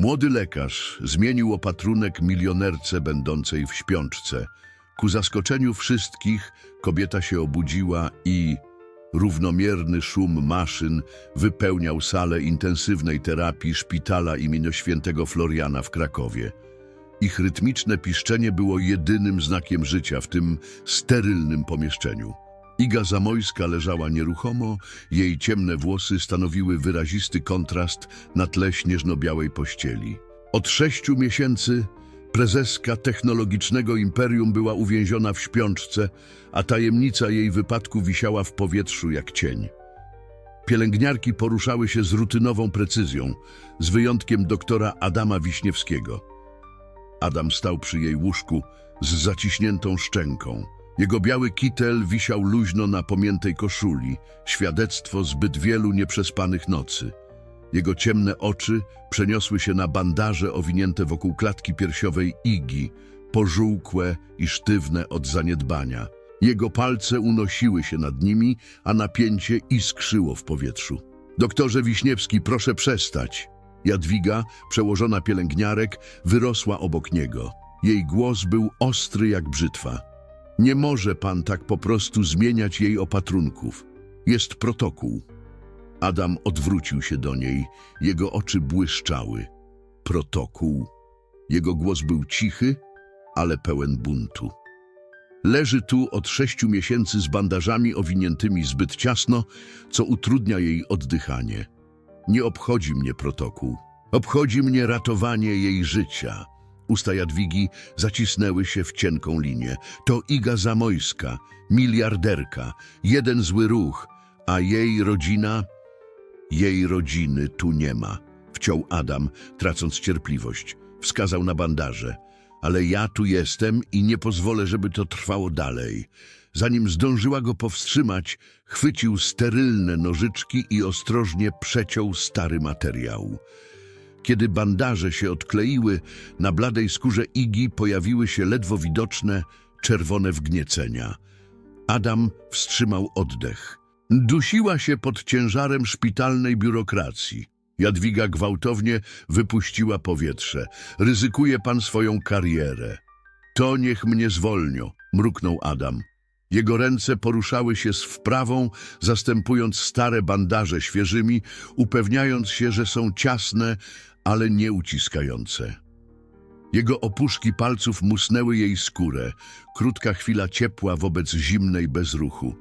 Młody lekarz zmienił opatrunek milionerce będącej w śpiączce. Ku zaskoczeniu wszystkich kobieta się obudziła i równomierny szum maszyn wypełniał salę intensywnej terapii szpitala imienia świętego Floriana w Krakowie. Ich rytmiczne piszczenie było jedynym znakiem życia w tym sterylnym pomieszczeniu. Iga Zamojska leżała nieruchomo, jej ciemne włosy stanowiły wyrazisty kontrast na tle śnieżno-białej pościeli. Od sześciu miesięcy prezeska technologicznego imperium była uwięziona w śpiączce, a tajemnica jej wypadku wisiała w powietrzu jak cień. Pielęgniarki poruszały się z rutynową precyzją, z wyjątkiem doktora Adama Wiśniewskiego. Adam stał przy jej łóżku z zaciśniętą szczęką. Jego biały kitel wisiał luźno na pomiętej koszuli, świadectwo zbyt wielu nieprzespanych nocy. Jego ciemne oczy przeniosły się na bandaże owinięte wokół klatki piersiowej Igi, pożółkłe i sztywne od zaniedbania. Jego palce unosiły się nad nimi, a napięcie iskrzyło w powietrzu. Doktorze Wiśniewski, proszę przestać. Jadwiga, przełożona pielęgniarek, wyrosła obok niego. Jej głos był ostry jak brzytwa. Nie może pan tak po prostu zmieniać jej opatrunków. Jest protokół. Adam odwrócił się do niej. Jego oczy błyszczały. Protokół. Jego głos był cichy, ale pełen buntu. Leży tu od sześciu miesięcy z bandażami owiniętymi zbyt ciasno, co utrudnia jej oddychanie. Nie obchodzi mnie protokół. Obchodzi mnie ratowanie jej życia. Usta Jadwigi zacisnęły się w cienką linię. To Iga Zamojska, miliarderka, jeden zły ruch, a jej rodzina... Jej rodziny tu nie ma. Wciął Adam, tracąc cierpliwość. Wskazał na bandaże. Ale ja tu jestem i nie pozwolę, żeby to trwało dalej. Zanim zdążyła go powstrzymać, chwycił sterylne nożyczki i ostrożnie przeciął stary materiał. Kiedy bandaże się odkleiły, na bladej skórze Igi pojawiły się ledwo widoczne, czerwone wgniecenia. Adam wstrzymał oddech. Dusiła się pod ciężarem szpitalnej biurokracji. Jadwiga gwałtownie wypuściła powietrze. Ryzykuje pan swoją karierę. To niech mnie zwolnią, mruknął Adam. Jego ręce poruszały się z wprawą, zastępując stare bandaże świeżymi, upewniając się, że są ciasne, ale nie uciskające. Jego opuszki palców musnęły jej skórę. Krótka chwila ciepła wobec zimnej bezruchu.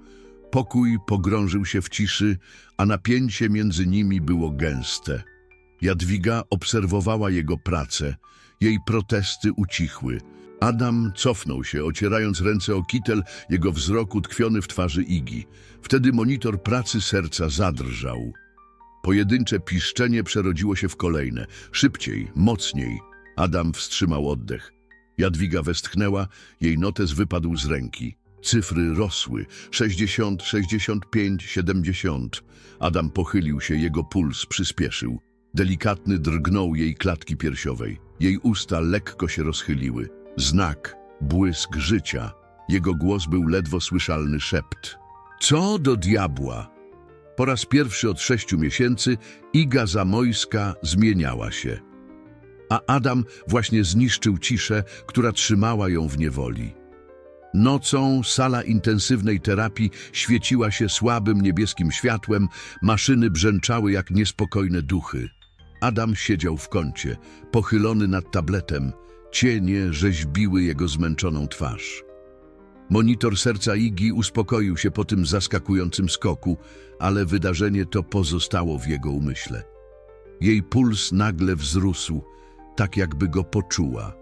Pokój pogrążył się w ciszy, a napięcie między nimi było gęste. Jadwiga obserwowała jego pracę. Jej protesty ucichły. Adam cofnął się, ocierając ręce o kitel, jego wzrok utkwiony w twarzy Igi. Wtedy monitor pracy serca zadrżał. Pojedyncze piszczenie przerodziło się w kolejne. Szybciej, mocniej. Adam wstrzymał oddech. Jadwiga westchnęła, jej notes wypadł z ręki. Cyfry rosły. 60, 65, 70. Adam pochylił się, jego puls przyspieszył. Delikatny drgnął jej klatki piersiowej. Jej usta lekko się rozchyliły. Znak, błysk życia. Jego głos był ledwo słyszalny szept. Co do diabła? Po raz pierwszy od sześciu miesięcy Iga Zamojska zmieniała się. A Adam właśnie zniszczył ciszę, która trzymała ją w niewoli. Nocą sala intensywnej terapii świeciła się słabym niebieskim światłem, maszyny brzęczały jak niespokojne duchy. Adam siedział w kącie, pochylony nad tabletem. Cienie rzeźbiły jego zmęczoną twarz. Monitor serca Igi uspokoił się po tym zaskakującym skoku, ale wydarzenie to pozostało w jego umyśle. Jej puls nagle wzrósł, tak jakby go poczuła.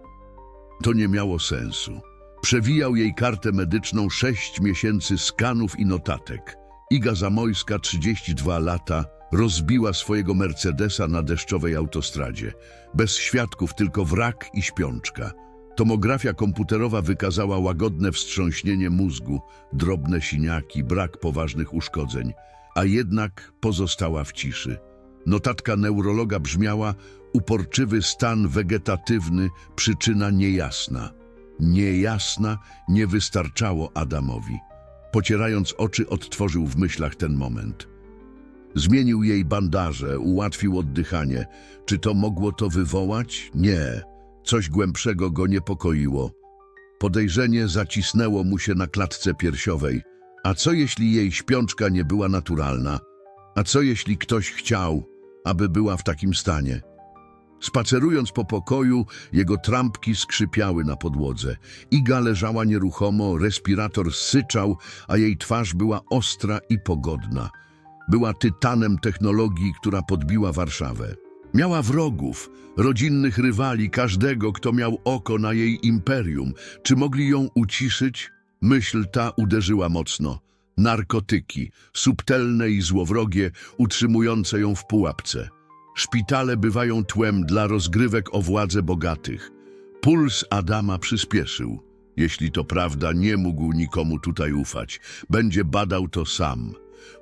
To nie miało sensu. Przewijał jej kartę medyczną sześć miesięcy skanów i notatek. Iga Zamojska, 32 lata, rozbiła swojego Mercedesa na deszczowej autostradzie. Bez świadków, tylko wrak i śpiączka. Tomografia komputerowa wykazała łagodne wstrząśnienie mózgu, drobne siniaki, brak poważnych uszkodzeń, a jednak pozostała w ciszy. Notatka neurologa brzmiała uporczywy stan wegetatywny, przyczyna niejasna. Niejasna nie wystarczało Adamowi. Pocierając oczy, odtworzył w myślach ten moment. Zmienił jej bandaże, ułatwił oddychanie. Czy to mogło to wywołać? Nie. Coś głębszego go niepokoiło. Podejrzenie zacisnęło mu się na klatce piersiowej. A co jeśli jej śpiączka nie była naturalna? A co jeśli ktoś chciał, aby była w takim stanie? Spacerując po pokoju, jego trampki skrzypiały na podłodze. Iga leżała nieruchomo, respirator syczał, a jej twarz była ostra i pogodna. Była tytanem technologii, która podbiła Warszawę. Miała wrogów, rodzinnych rywali, każdego, kto miał oko na jej imperium. Czy mogli ją uciszyć? Myśl ta uderzyła mocno. Narkotyki, subtelne i złowrogie, utrzymujące ją w pułapce. Szpitale bywają tłem dla rozgrywek o władzę bogatych. Puls Adama przyspieszył. Jeśli to prawda, nie mógł nikomu tutaj ufać. Będzie badał to sam.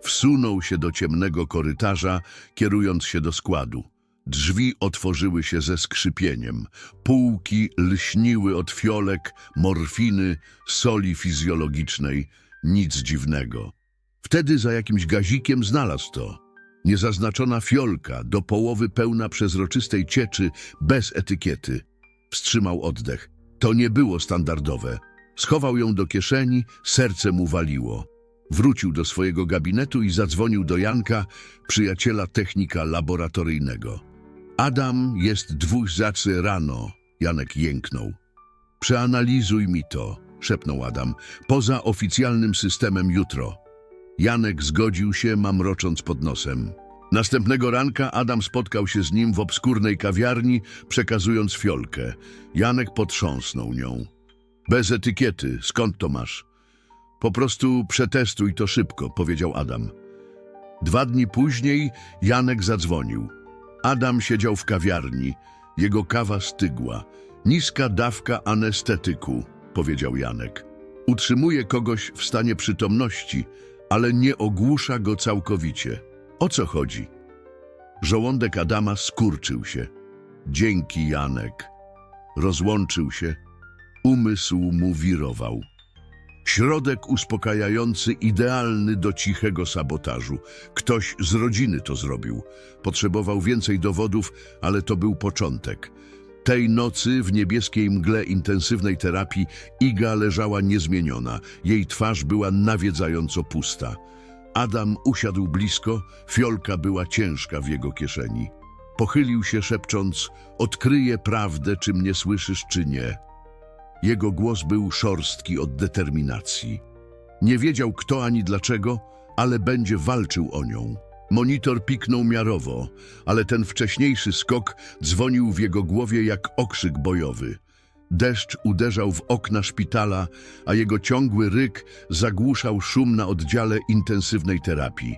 Wsunął się do ciemnego korytarza, kierując się do składu. Drzwi otworzyły się ze skrzypieniem. Półki lśniły od fiolek, morfiny, soli fizjologicznej. Nic dziwnego. Wtedy za jakimś gazikiem znalazł to. Niezaznaczona fiolka, do połowy pełna przezroczystej cieczy, bez etykiety. Wstrzymał oddech. To nie było standardowe. Schował ją do kieszeni, serce mu waliło. Wrócił do swojego gabinetu i zadzwonił do Janka, przyjaciela technika laboratoryjnego. Adam jest dwuzacy rano, Janek jęknął. Przeanalizuj mi to, szepnął Adam, poza oficjalnym systemem jutro. Janek zgodził się, mamrocząc pod nosem. Następnego ranka Adam spotkał się z nim w obskurnej kawiarni, przekazując fiolkę. Janek potrząsnął nią. Bez etykiety, skąd to masz? Po prostu przetestuj to szybko, powiedział Adam. Dwa dni później Janek zadzwonił. Adam siedział w kawiarni. Jego kawa stygła. Niska dawka anestetyku, powiedział Janek. Utrzymuje kogoś w stanie przytomności, ale nie ogłusza go całkowicie. O co chodzi? Żołądek Adama skurczył się. Dzięki, Janek. Rozłączył się. Umysł mu wirował. Środek uspokajający, idealny do cichego sabotażu. Ktoś z rodziny to zrobił. Potrzebował więcej dowodów, ale to był początek. Tej nocy w niebieskiej mgle intensywnej terapii Iga leżała niezmieniona. Jej twarz była nawiedzająco pusta. Adam usiadł blisko, fiolka była ciężka w jego kieszeni. Pochylił się szepcząc, odkryję prawdę, czy mnie słyszysz, czy nie. Jego głos był szorstki od determinacji. Nie wiedział kto ani dlaczego, ale będzie walczył o nią. Monitor piknął miarowo, ale ten wcześniejszy skok dzwonił w jego głowie jak okrzyk bojowy. Deszcz uderzał w okna szpitala, a jego ciągły ryk zagłuszał szum na oddziale intensywnej terapii.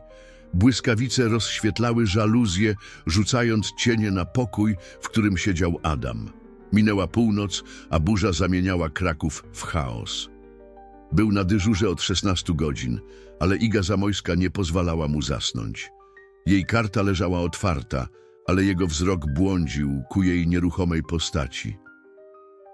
Błyskawice rozświetlały żaluzje, rzucając cienie na pokój, w którym siedział Adam. Minęła północ, a burza zamieniała Kraków w chaos. Był na dyżurze od 16 godzin, ale Iga Zamojska nie pozwalała mu zasnąć. Jej karta leżała otwarta, ale jego wzrok błądził ku jej nieruchomej postaci.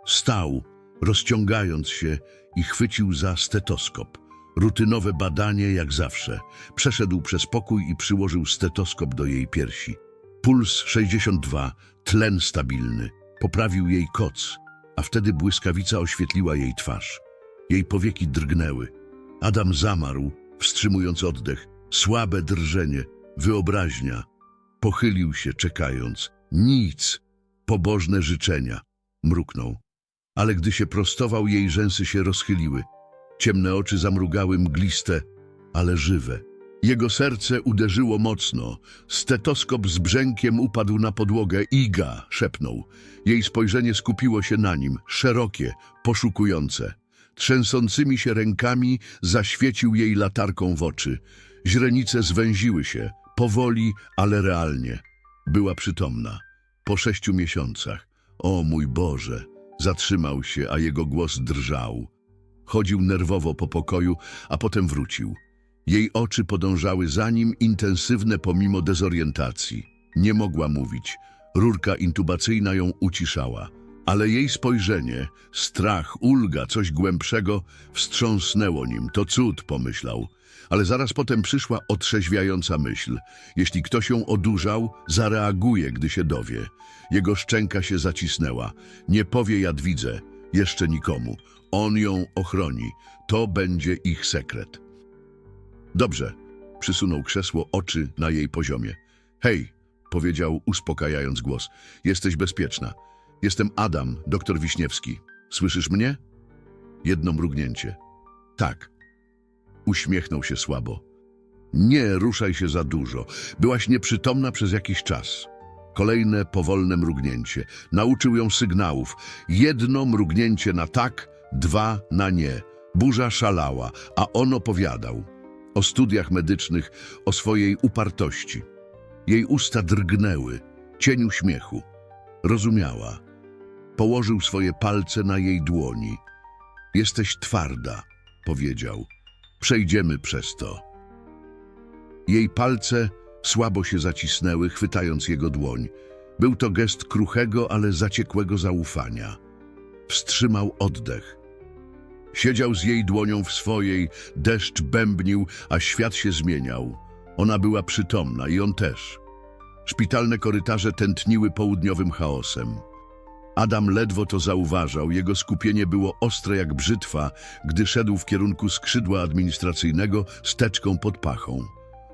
Stał, rozciągając się i chwycił za stetoskop. Rutynowe badanie jak zawsze. Przeszedł przez pokój i przyłożył stetoskop do jej piersi. Puls 62, tlen stabilny. Poprawił jej koc, a wtedy błyskawica oświetliła jej twarz. Jej powieki drgnęły. Adam zamarł, wstrzymując oddech. Słabe drżenie, wyobraźnia. Pochylił się, czekając. Nic. Pobożne życzenia. Mruknął. Ale gdy się prostował, jej rzęsy się rozchyliły. Ciemne oczy zamrugały mgliste, ale żywe. Jego serce uderzyło mocno. Stetoskop z brzękiem upadł na podłogę. Iga, szepnął. Jej spojrzenie skupiło się na nim, szerokie, poszukujące. Trzęsącymi się rękami zaświecił jej latarką w oczy. Źrenice zwęziły się, powoli, ale realnie. Była przytomna. Po sześciu miesiącach. O mój Boże! Zatrzymał się, a jego głos drżał. Chodził nerwowo po pokoju, a potem wrócił. Jej oczy podążały za nim, intensywne pomimo dezorientacji. Nie mogła mówić. Rurka intubacyjna ją uciszała. Ale jej spojrzenie, strach, ulga, coś głębszego wstrząsnęło nim. To cud, pomyślał. Ale zaraz potem przyszła otrzeźwiająca myśl. Jeśli ktoś ją odurzał, zareaguje, gdy się dowie. Jego szczęka się zacisnęła. Nie powie Jadwidze, jeszcze nikomu. On ją ochroni. To będzie ich sekret. Dobrze. Przysunął krzesło oczy na jej poziomie. Hej, powiedział uspokajając głos. Jesteś bezpieczna. Jestem Adam, doktor Wiśniewski. Słyszysz mnie? Jedno mrugnięcie. Tak. Uśmiechnął się słabo. Nie ruszaj się za dużo. Byłaś nieprzytomna przez jakiś czas. Kolejne powolne mrugnięcie. Nauczył ją sygnałów. Jedno mrugnięcie na tak, dwa na nie. Burza szalała, a on opowiadał. O studiach medycznych, o swojej upartości. Jej usta drgnęły, cień uśmiechu. Rozumiała. Położył swoje palce na jej dłoni. Jesteś twarda, powiedział. Przejdziemy przez to. Jej palce słabo się zacisnęły, chwytając jego dłoń. Był to gest kruchego, ale zaciekłego zaufania. Wstrzymał oddech. Siedział z jej dłonią w swojej, deszcz bębnił, a świat się zmieniał. Ona była przytomna i on też. Szpitalne korytarze tętniły południowym chaosem. Adam ledwo to zauważał, jego skupienie było ostre jak brzytwa, gdy szedł w kierunku skrzydła administracyjnego z teczką pod pachą.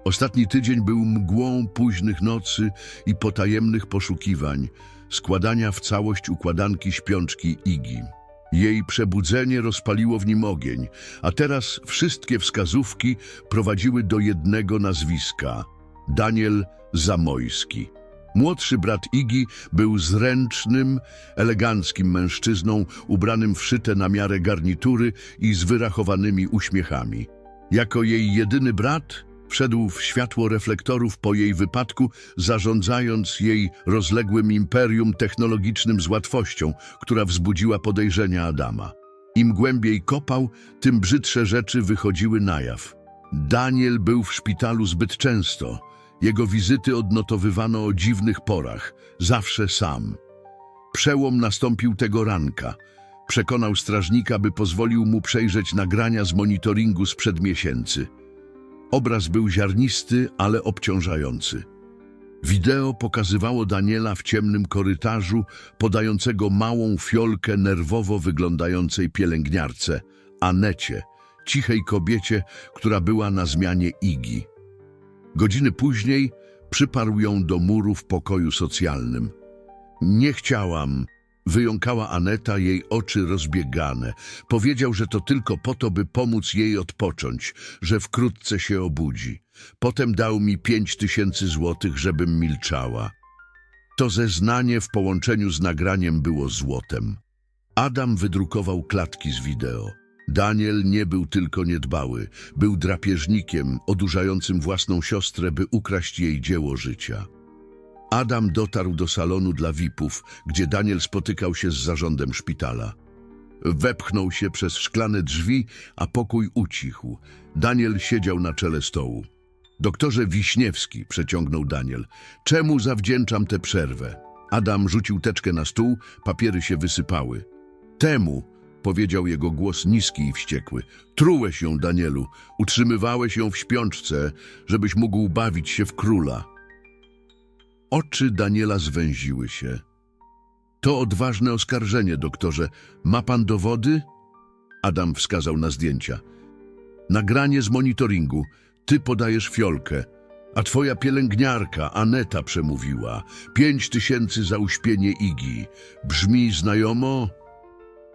Ostatni tydzień był mgłą późnych nocy i potajemnych poszukiwań, składania w całość układanki śpiączki Igi. Jej przebudzenie rozpaliło w nim ogień, a teraz wszystkie wskazówki prowadziły do jednego nazwiska – Daniel Zamojski. Młodszy brat Igi był zręcznym, eleganckim mężczyzną, ubranym w szyte na miarę garnitury i z wyrachowanymi uśmiechami. Jako jej jedyny brat wszedł w światło reflektorów po jej wypadku, zarządzając jej rozległym imperium technologicznym z łatwością, która wzbudziła podejrzenia Adama. Im głębiej kopał, tym brzydsze rzeczy wychodziły na jaw. Daniel był w szpitalu zbyt często – jego wizyty odnotowywano o dziwnych porach, zawsze sam. Przełom nastąpił tego ranka. Przekonał strażnika, by pozwolił mu przejrzeć nagrania z monitoringu sprzed miesięcy. Obraz był ziarnisty, ale obciążający. Wideo pokazywało Daniela w ciemnym korytarzu, podającego małą fiolkę nerwowo wyglądającej pielęgniarce, Anecie, cichej kobiecie, która była na zmianie Igi. Godziny później przyparł ją do muru w pokoju socjalnym. Nie chciałam, wyjąkała Aneta, jej oczy rozbiegane. Powiedział, że to tylko po to, by pomóc jej odpocząć, że wkrótce się obudzi. Potem dał mi pięć tysięcy złotych, żebym milczała. To zeznanie w połączeniu z nagraniem było złotem. Adam wydrukował klatki z wideo. Daniel nie był tylko niedbały, był drapieżnikiem odurzającym własną siostrę, by ukraść jej dzieło życia. Adam dotarł do salonu dla VIP-ów, gdzie Daniel spotykał się z zarządem szpitala. Wepchnął się przez szklane drzwi, a pokój ucichł. Daniel siedział na czele stołu. Doktorze Wiśniewski, przeciągnął Daniel, czemu zawdzięczam tę przerwę? Adam rzucił teczkę na stół, papiery się wysypały. Temu, powiedział jego głos niski i wściekły. Trułeś ją, Danielu, utrzymywałeś ją w śpiączce, żebyś mógł bawić się w króla. Oczy Daniela zwęziły się. To odważne oskarżenie, doktorze. Ma pan dowody? Adam wskazał na zdjęcia. Nagranie z monitoringu. Ty podajesz fiolkę, a twoja pielęgniarka, Aneta, przemówiła. Pięć tysięcy za uśpienie Igi. Brzmi znajomo?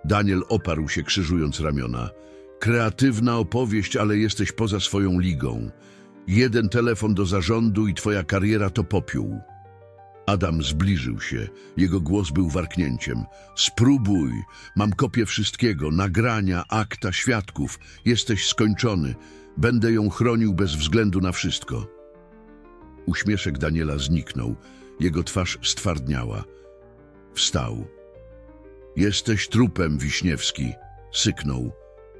Daniel oparł się, krzyżując ramiona. Kreatywna opowieść, ale jesteś poza swoją ligą. Jeden telefon do zarządu i twoja kariera to popiół. Adam zbliżył się. Jego głos był warknięciem. Spróbuj. Mam kopię wszystkiego. Nagrania, akta, świadków. Jesteś skończony. Będę ją chronił bez względu na wszystko. Uśmieszek Daniela zniknął. Jego twarz stwardniała. Wstał. Jesteś trupem, Wiśniewski, syknął.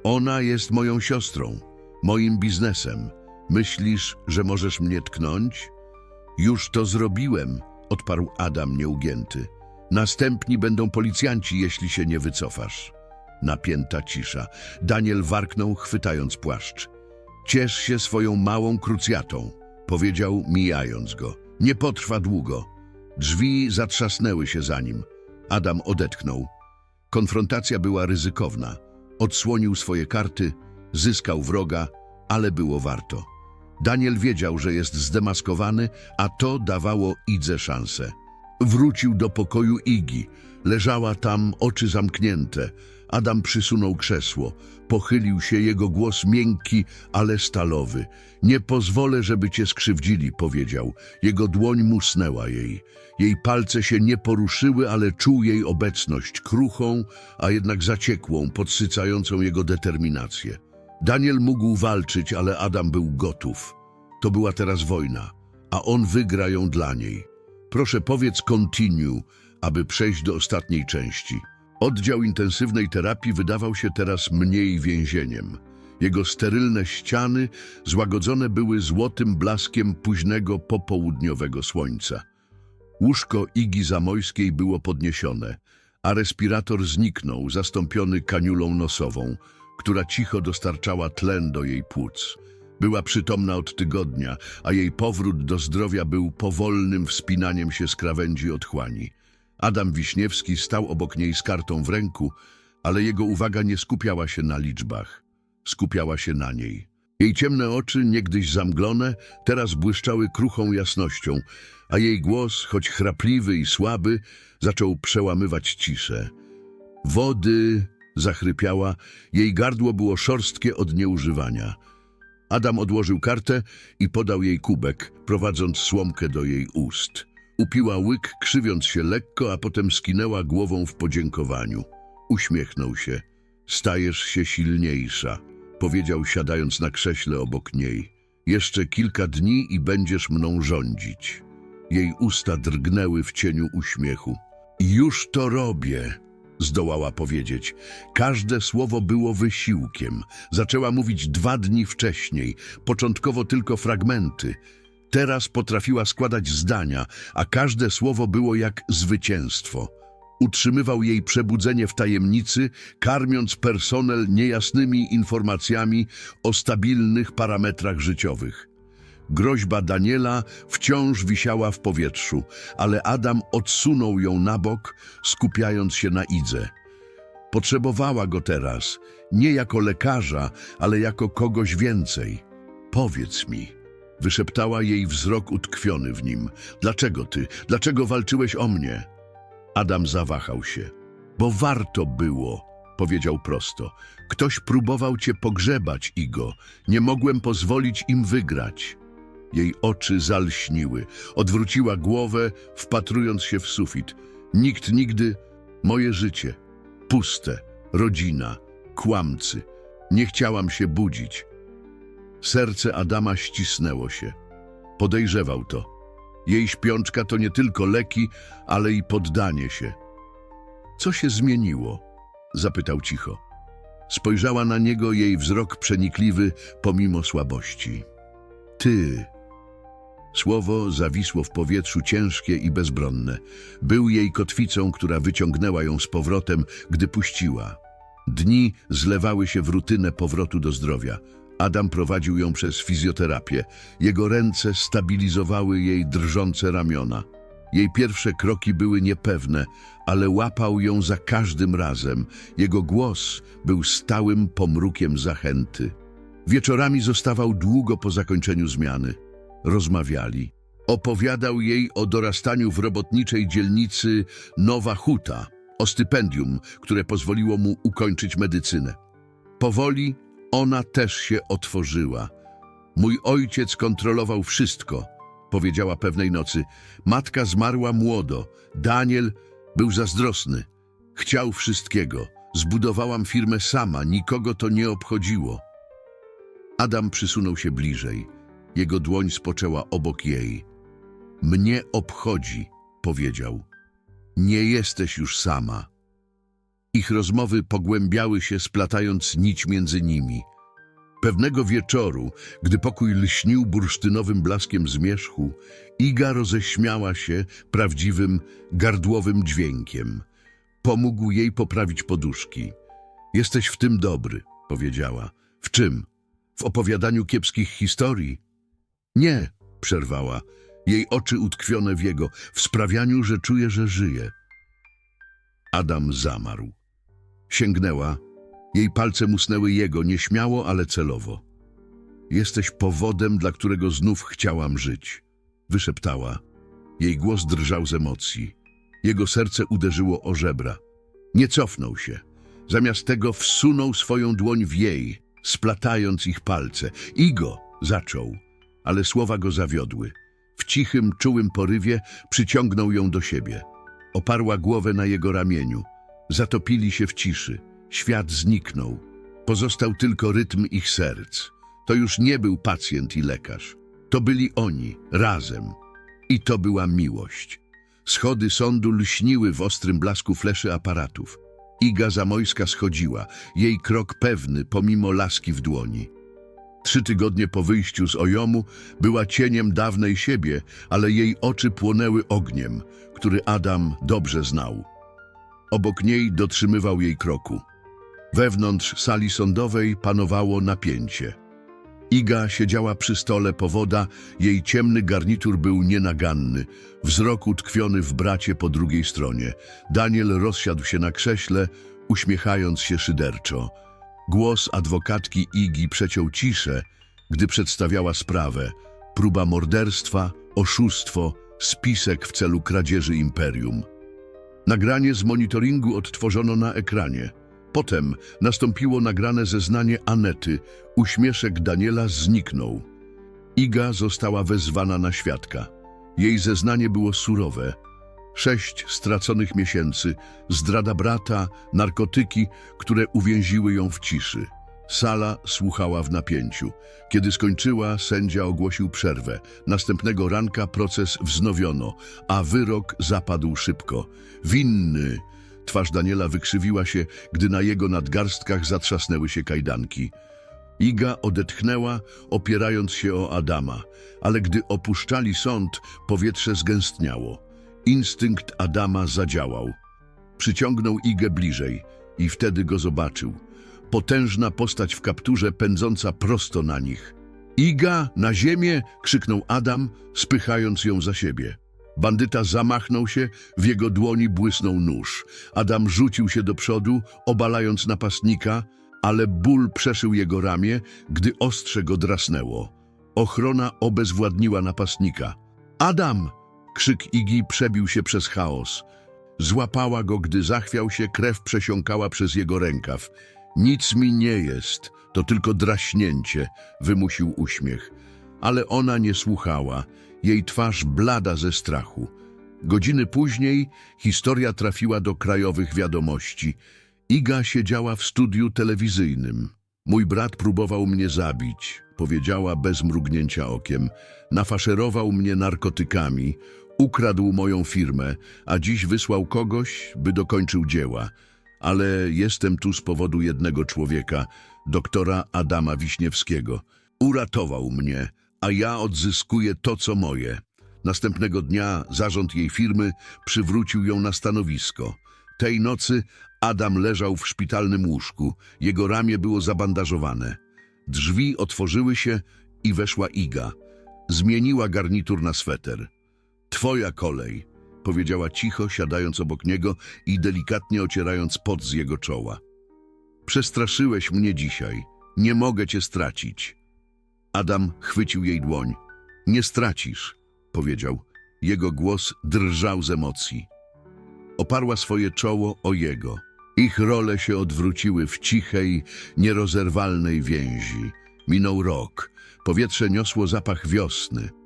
Ona jest moją siostrą, moim biznesem. Myślisz, że możesz mnie tknąć? Już to zrobiłem, odparł Adam nieugięty. Następni będą policjanci, jeśli się nie wycofasz. Napięta cisza. Daniel warknął, chwytając płaszcz. Ciesz się swoją małą krucjatą, powiedział, mijając go. Nie potrwa długo. Drzwi zatrzasnęły się za nim. Adam odetchnął. Konfrontacja była ryzykowna. Odsłonił swoje karty, zyskał wroga, ale było warto. Daniel wiedział, że jest zdemaskowany, a to dawało Idze szansę. Wrócił do pokoju Igi. Leżała tam, oczy zamknięte. Adam przysunął krzesło. Pochylił się jego głos miękki, ale stalowy. Nie pozwolę, żeby cię skrzywdzili, powiedział. Jego dłoń musnęła jej. Jej palce się nie poruszyły, ale czuł jej obecność, kruchą, a jednak zaciekłą, podsycającą jego determinację. Daniel mógł walczyć, ale Adam był gotów. To była teraz wojna, a on wygra ją dla niej. Proszę powiedz continue, aby przejść do ostatniej części. Oddział intensywnej terapii wydawał się teraz mniej więzieniem. Jego sterylne ściany złagodzone były złotym blaskiem późnego popołudniowego słońca. Łóżko Igi Zamojskiej było podniesione, a respirator zniknął, zastąpiony kaniulą nosową, która cicho dostarczała tlen do jej płuc. Była przytomna od tygodnia, a jej powrót do zdrowia był powolnym wspinaniem się z krawędzi otchłani. Adam Wiśniewski stał obok niej z kartą w ręku, ale jego uwaga nie skupiała się na liczbach. Skupiała się na niej. Jej ciemne oczy, niegdyś zamglone, teraz błyszczały kruchą jasnością, a jej głos, choć chrapliwy i słaby, zaczął przełamywać ciszę. Wody, zachrypiała, jej gardło było szorstkie od nieużywania. Adam odłożył kartę i podał jej kubek, prowadząc słomkę do jej ust. Upiła łyk, krzywiąc się lekko, a potem skinęła głową w podziękowaniu. Uśmiechnął się. Stajesz się silniejsza, powiedział siadając na krześle obok niej. Jeszcze kilka dni i będziesz mną rządzić. Jej usta drgnęły w cieniu uśmiechu. Już to robię, zdołała powiedzieć. Każde słowo było wysiłkiem. Zaczęła mówić dwa dni wcześniej, początkowo tylko fragmenty. Teraz potrafiła składać zdania, a każde słowo było jak zwycięstwo. Utrzymywał jej przebudzenie w tajemnicy, karmiąc personel niejasnymi informacjami o stabilnych parametrach życiowych. Groźba Daniela wciąż wisiała w powietrzu, ale Adam odsunął ją na bok, skupiając się na Idze. Potrzebowała go teraz, nie jako lekarza, ale jako kogoś więcej. Powiedz mi, wyszeptała jej wzrok utkwiony w nim. Dlaczego ty? Dlaczego walczyłeś o mnie? Adam zawahał się. Bo warto było, powiedział prosto. Ktoś próbował cię pogrzebać, Igo. Nie mogłem pozwolić im wygrać. Jej oczy zalśniły. Odwróciła głowę, wpatrując się w sufit. Nikt nigdy... Moje życie. Puste. Rodzina. Kłamcy. Nie chciałam się budzić. Serce Adama ścisnęło się. Podejrzewał to. Jej śpiączka to nie tylko leki, ale i poddanie się. Co się zmieniło? Zapytał cicho. Spojrzała na niego jej wzrok przenikliwy pomimo słabości. Ty. Słowo zawisło w powietrzu ciężkie i bezbronne. Był jej kotwicą, która wyciągnęła ją z powrotem, gdy puściła. Dni zlewały się w rutynę powrotu do zdrowia. Adam prowadził ją przez fizjoterapię. Jego ręce stabilizowały jej drżące ramiona. Jej pierwsze kroki były niepewne, ale łapał ją za każdym razem. Jego głos był stałym pomrukiem zachęty. Wieczorami zostawał długo po zakończeniu zmiany. Rozmawiali. Opowiadał jej o dorastaniu w robotniczej dzielnicy Nowa Huta, o stypendium, które pozwoliło mu ukończyć medycynę. Powoli ona też się otworzyła. Mój ojciec kontrolował wszystko, powiedziała pewnej nocy. Matka zmarła młodo. Daniel był zazdrosny. Chciał wszystkiego. Zbudowałam firmę sama, nikogo to nie obchodziło. Adam przysunął się bliżej. Jego dłoń spoczęła obok jej. Mnie obchodzi, powiedział. Nie jesteś już sama. Ich rozmowy pogłębiały się, splatając nić między nimi. Pewnego wieczoru, gdy pokój lśnił bursztynowym blaskiem zmierzchu, Iga roześmiała się prawdziwym, gardłowym dźwiękiem. Pomógł jej poprawić poduszki. Jesteś w tym dobry, powiedziała. W czym? W opowiadaniu kiepskich historii? Nie, przerwała. Jej oczy utkwione w jego, w sprawianiu, że czuje, że żyje. Adam zamarł. Sięgnęła. Jej palce musnęły jego, nieśmiało, ale celowo. Jesteś powodem, dla którego znów chciałam żyć. Wyszeptała. Jej głos drżał z emocji. Jego serce uderzyło o żebra. Nie cofnął się. Zamiast tego wsunął swoją dłoń w jej, splatając ich palce. Igo zaczął, ale słowa go zawiodły. W cichym, czułym porywie przyciągnął ją do siebie. Oparła głowę na jego ramieniu. Zatopili się w ciszy. Świat zniknął. Pozostał tylko rytm ich serc. To już nie był pacjent i lekarz. To byli oni, razem. I to była miłość. Schody sądu lśniły w ostrym blasku fleszy aparatów. Iga Zamojska schodziła, jej krok pewny pomimo laski w dłoni. Trzy tygodnie po wyjściu z Ojomu była cieniem dawnej siebie, ale jej oczy płonęły ogniem, który Adam dobrze znał. Obok niej dotrzymywał jej kroku. Wewnątrz sali sądowej panowało napięcie. Iga siedziała przy stole powoda, jej ciemny garnitur był nienaganny, wzrok utkwiony w bracie po drugiej stronie. Daniel rozsiadł się na krześle, uśmiechając się szyderczo. Głos adwokatki Igi przeciął ciszę, gdy przedstawiała sprawę. Próba morderstwa, oszustwo, spisek w celu kradzieży imperium. Nagranie z monitoringu odtworzono na ekranie. Potem nastąpiło nagrane zeznanie Anety. Uśmieszek Daniela zniknął. Iga została wezwana na świadka. Jej zeznanie było surowe. Sześć straconych miesięcy, zdrada brata, narkotyki, które uwięziły ją w ciszy. Sala słuchała w napięciu. Kiedy skończyła, sędzia ogłosił przerwę. Następnego ranka proces wznowiono, a wyrok zapadł szybko. Winny! Twarz Daniela wykrzywiła się, gdy na jego nadgarstkach zatrzasnęły się kajdanki. Iga odetchnęła, opierając się o Adama, ale gdy opuszczali sąd, powietrze zgęstniało. Instynkt Adama zadziałał. Przyciągnął Igę bliżej i wtedy go zobaczył. Potężna postać w kapturze pędząca prosto na nich. Iga, na ziemię! krzyknął Adam, spychając ją za siebie. Bandyta zamachnął się, w jego dłoni błysnął nóż. Adam rzucił się do przodu, obalając napastnika, ale ból przeszył jego ramię, gdy ostrze go drasnęło. Ochrona obezwładniła napastnika. Adam! Krzyk Igi przebił się przez chaos. Złapała go, gdy zachwiał się, krew przesiąkała przez jego rękaw. Nic mi nie jest, to tylko draśnięcie, wymusił uśmiech. Ale ona nie słuchała, jej twarz blada ze strachu. Godziny później historia trafiła do krajowych wiadomości. Iga siedziała w studiu telewizyjnym. Mój brat próbował mnie zabić, powiedziała bez mrugnięcia okiem. Nafaszerował mnie narkotykami, ukradł moją firmę, a dziś wysłał kogoś, by dokończył dzieła. Ale jestem tu z powodu jednego człowieka, doktora Adama Wiśniewskiego. Uratował mnie, a ja odzyskuję to, co moje. Następnego dnia zarząd jej firmy przywrócił ją na stanowisko. Tej nocy Adam leżał w szpitalnym łóżku. Jego ramię było zabandażowane. Drzwi otworzyły się i weszła Iga. Zmieniła garnitur na sweter. Twoja kolej, powiedziała cicho, siadając obok niego i delikatnie ocierając pot z jego czoła. Przestraszyłeś mnie dzisiaj. Nie mogę cię stracić. Adam chwycił jej dłoń. Nie stracisz, powiedział. Jego głos drżał z emocji. Oparła swoje czoło o jego. Ich role się odwróciły w cichej, nierozerwalnej więzi. Minął rok. Powietrze niosło zapach wiosny.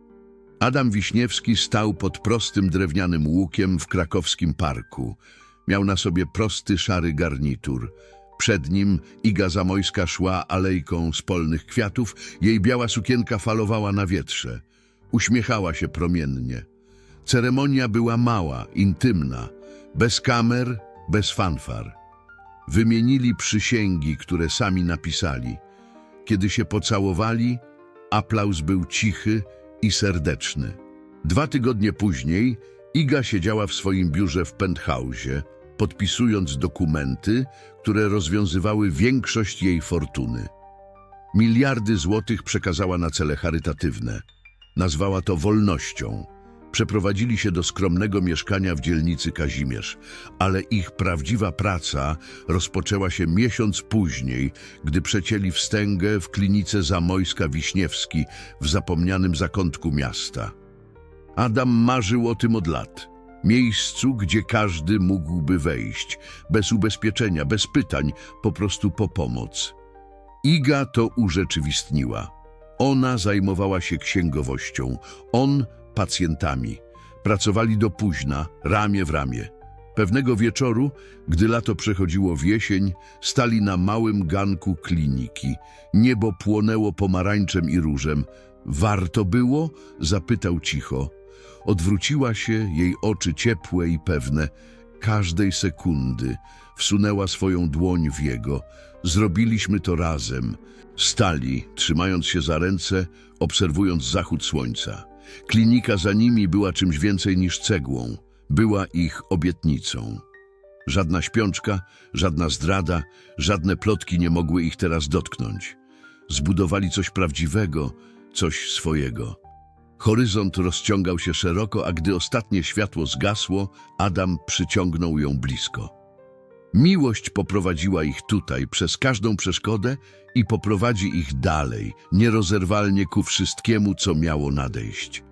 Adam Wiśniewski stał pod prostym drewnianym łukiem w krakowskim parku. Miał na sobie prosty, szary garnitur. Przed nim Iga Zamojska szła alejką z polnych kwiatów, jej biała sukienka falowała na wietrze. Uśmiechała się promiennie. Ceremonia była mała, intymna, bez kamer, bez fanfar. Wymienili przysięgi, które sami napisali. Kiedy się pocałowali, aplauz był cichy i serdeczny. Dwa tygodnie później Iga siedziała w swoim biurze w penthouse'ie, podpisując dokumenty, które rozwiązywały większość jej fortuny. Miliardy złotych przekazała na cele charytatywne. Nazwała to wolnością. Przeprowadzili się do skromnego mieszkania w dzielnicy Kazimierz, ale ich prawdziwa praca rozpoczęła się miesiąc później, gdy przecięli wstęgę w klinice Zamojska-Wiśniewski w zapomnianym zakątku miasta. Adam marzył o tym od lat. Miejscu, gdzie każdy mógłby wejść, bez ubezpieczenia, bez pytań, po prostu po pomoc. Iga to urzeczywistniła. Ona zajmowała się księgowością, on pacjentami. Pracowali do późna, ramię w ramię. Pewnego wieczoru, gdy lato przechodziło w jesień, stali na małym ganku kliniki. Niebo płonęło pomarańczem i różem. Warto było? zapytał cicho. Odwróciła się, jej oczy ciepłe i pewne. Każdej sekundy wsunęła swoją dłoń w jego. Zrobiliśmy to razem. Stali, trzymając się za ręce, obserwując zachód słońca. Klinika za nimi była czymś więcej niż cegłą. Była ich obietnicą. Żadna śpiączka, żadna zdrada, żadne plotki nie mogły ich teraz dotknąć. Zbudowali coś prawdziwego, coś swojego. Horyzont rozciągał się szeroko, a gdy ostatnie światło zgasło, Adam przyciągnął ją blisko. Miłość poprowadziła ich tutaj przez każdą przeszkodę i poprowadzi ich dalej, nierozerwalnie ku wszystkiemu, co miało nadejść.